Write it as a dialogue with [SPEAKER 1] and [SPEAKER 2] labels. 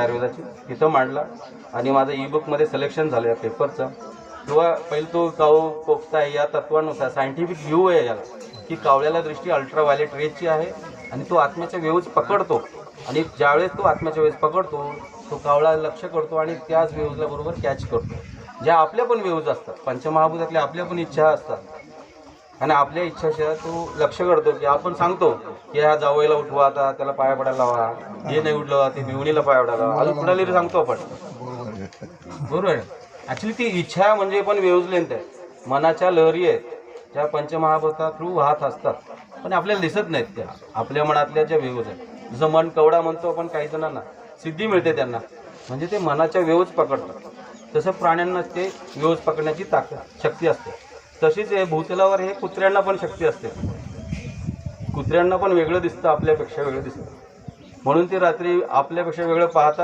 [SPEAKER 1] आयुर्वेदाची. तिथं मांडला आणि माझं ई बुकमध्ये सिलेक्शन झालं या पेपरचं किंवा पहिले तो काऊ पोखता या तत्वानुसार सायंटिफिक व्ह्यू आहे याला की कावळ्याला दृष्टी अल्ट्राव्हायलेट रेजची आहे आणि तो आत्म्याच्या वेव्ज पकडतो. आणि ज्यावेळेस तो आत्म्याच्या वेळेस पकडतो तो कावळा लक्ष करतो आणि त्याच वेव्जला बरोबर कॅच करतो. ज्या आपल्या पण वेव्ज असतात पंचमहाभूतातल्या आपल्या पण इच्छा असतात आणि आपल्या इच्छाशिवाय तो लक्ष करतो की आपण सांगतो की ह्या जावईला उठवा आता त्याला पाया पडायला लावा. हे नाही उठलं ते बिवणीला पाया पडायला लावा. अजून कुणाला तरी सांगतो आपण. बरोबर आहे. ॲक्च्युली ती इच्छा म्हणजे पण वेव्हलेंथ आहे. मनाच्या लहरी आहेत. ज्या पंचमहाभूता थ्रू वाहत असतात. पण आपल्याला दिसत नाहीत त्या. आपल्या मनातल्या ज्या वेव्ज आहेत. जसं मन कवडा म्हणतो आपण काही जणांना. सिद्धी मिळते त्यांना. म्हणजे ते मनाच्या वेव्ज पकडतात. तसं प्राण्यांना ते वेवज पकडण्याची ताकद शक्ती असते. तशीच हे भूतलावर हे कुत्र्यांना पण शक्ती असते. कुत्र्यांना पण वेगळं दिसतं आपल्यापेक्षा वेगळं दिसतं. म्हणून ते रात्री आपल्यापेक्षा वेगळं पाहतात